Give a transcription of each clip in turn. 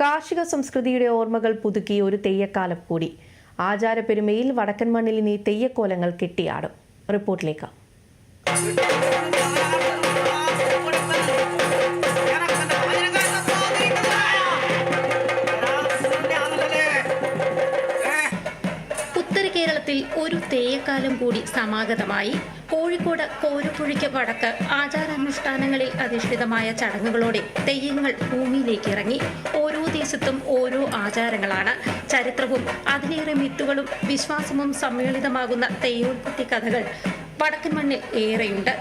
കാർഷിക സംസ്കൃതിയുടെ ഓർമ്മകൾ പുതുക്കി ഒരു തെയ്യക്കാലം കൂടി. ആചാരപ്പെരുമയിൽ വടക്കൻ മണ്ണിൽ ഇനി തെയ്യക്കോലങ്ങൾ കെട്ടിയാടും. റിപ്പോർട്ടിലേക്ക്. കേരളത്തിൽ ഒരു തെയ്യക്കാലം കൂടി സമാഗതമായി. കോഴിക്കോട് കോരപ്പുഴയ്ക്ക് വടക്ക് ആചാരാനുഷ്ഠാനങ്ങളിൽ അധിഷ്ഠിതമായ ചടങ്ങുകളോടെ തെയ്യങ്ങൾ ഭൂമിയിലേക്ക് ഇറങ്ങി. ഓരോ ദേശത്തും ഓരോ ആചാരങ്ങളാണ്. ചരിത്രവും അതിലേറെ മിത്തുകളും വിശ്വാസവും സമ്മേളിതമാകുന്ന തെയ്യോൽപ്പത്തി കഥകൾ വടക്കൻ മണ്ണിൽ ഏറെയുണ്ട്.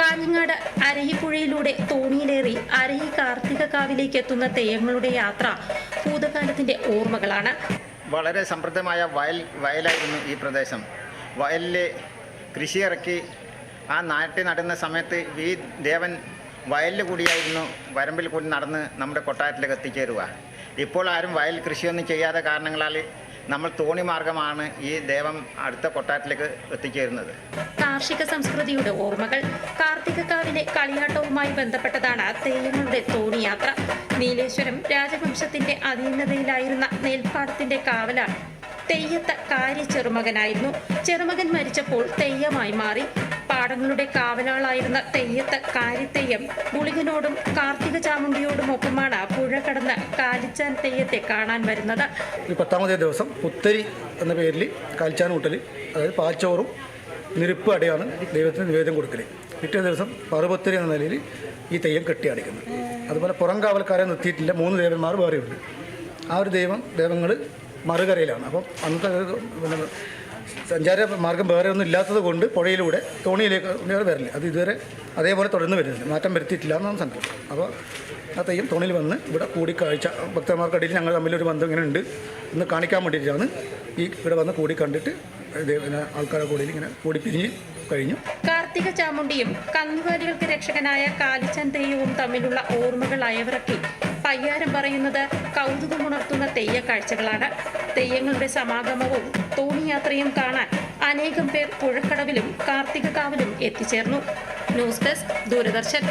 കാഞ്ഞങ്ങാട് അരയിപ്പുഴയിലൂടെ തോണിയിലേറി അരയി കാർത്തിക കാവിലേക്ക് എത്തുന്ന തെയ്യങ്ങളുടെ യാത്ര ഭൂതകാലത്തിന്റെ ഓർമ്മകളാണ്. വളരെ സമൃദ്ധമായ വയൽ വയലായിരുന്നു ഈ പ്രദേശം. വയലിൽ കൃഷിയിറക്കി ആ നാട്ടിൽ നടുന്ന സമയത്ത് ഈ ദേവൻ വയലിൽ കൂടിയായിരുന്നു വരമ്പിൽ കൂടി നടന്ന് നമ്മുടെ കൊട്ടാരത്തിലേക്ക് എത്തിച്ചേരുക. ഇപ്പോൾ ആരും വയൽ കൃഷിയൊന്നും ചെയ്യാത്ത കാരണങ്ങളാൽ നമ്മൾ തോണി മാർഗമാണ് ഈ ദേവം അടുത്ത കൊട്ടാരത്തിലേക്ക് എത്തിച്ചേരുന്നത്. കാർഷിക സംസ്കൃതിയുടെ ഓർമ്മകൾ കാർത്തികക്കാവിലെ കളിയാട്ടവുമായി ബന്ധപ്പെട്ടതാണ് തെയ്യങ്ങളുടെ തോണിയാത്ര. നീലേശ്വരം രാജവംശത്തിന്റെ അധീനതയിലായിരുന്ന നെൽപ്പാടത്തിന്റെ കാവലാണ്. തെയ്യത്ത കാര്യ ചെറുമകനായിരുന്നു. ചെറുമകൻ മരിച്ചപ്പോൾ തെയ്യമായി മാറി. പാടങ്ങളുടെ കാവലാളായിരുന്ന തെയ്യത്ത് കാര്യത്തെയ്യം ഗുളികനോടും കാർത്തിക ചാമുണ്ടിയോടുമൊപ്പമാണ് പുഴ കടന്ന് കാലിച്ചാൻ തെയ്യത്തെ കാണാൻ വരുന്നത്. ഈ പത്താമതേ ദിവസം പുത്തരി എന്ന പേരിൽ കാലിച്ചാൻ കൂട്ടൽ അതായത് പാച്ചോറും നിരുപ്പ് അടയാണ് ദൈവത്തിന് നിവേദനം കൊടുക്കൽ പിറ്റേ ദിവസം പറുപത്തരി എന്ന നിലയിൽ ഈ തെയ്യം കെട്ടിയടിക്കുന്നത്. അതുപോലെ പുറം കാവൽക്കാരെ നിർത്തിയിട്ടില്ല മൂന്ന് ദേവന്മാർ വേറെയുണ്ട്. ആ ഒരു ദൈവം ദൈവങ്ങൾ മറുകരയിലാണ്. അപ്പം അന്നത്തെ സഞ്ചാര മാർഗം വേറെ ഒന്നും ഇല്ലാത്തത് കൊണ്ട് പുഴയിലൂടെ തോണിയിലേക്ക് വരില്ല അത് ഇതുവരെ അതേപോലെ തുടർന്ന് വരുന്നുണ്ട് മാറ്റം വരുത്തിയിട്ടില്ല എന്നാണ് സംഘം അപ്പോൾ ആ തോണിയിൽ വന്ന് ഇവിടെ കൂടിക്കാഴ്ച ഭക്തന്മാർക്കിടയിൽ ഞങ്ങൾ തമ്മിലൊരു ബന്ധം ഇങ്ങനെ ഉണ്ട് എന്ന് കാണിക്കാൻ വേണ്ടിയിട്ടാണ് ഈ ഇവിടെ വന്ന് കൂടി കണ്ടിട്ട് ആൾക്കാരെ കൂടിയിൽ ഇങ്ങനെ കൂടി പിരിഞ്ഞ് കഴിഞ്ഞു. കാർത്തിക ചാമുണ്ടിയും കന്നുകാലികൾക്ക് രക്ഷകനായ കാലിച്ചൻ തെയ്യവും തമ്മിലുള്ള ഓർമ്മകൾ അയവിറക്കി. പയ്യാരം പറയുന്നത് കൗതുകമുണർത്തുന്ന തെയ്യ കാഴ്ചകളാണ്. തെയ്യങ്ങളുടെ സമാഗമവും തോണിയാത്രയും കാണാൻ അനേകം പേർ പുഴക്കടവിലും കാർത്തിക കാവിലും എത്തിച്ചേർന്നു. News desk Doordarshan.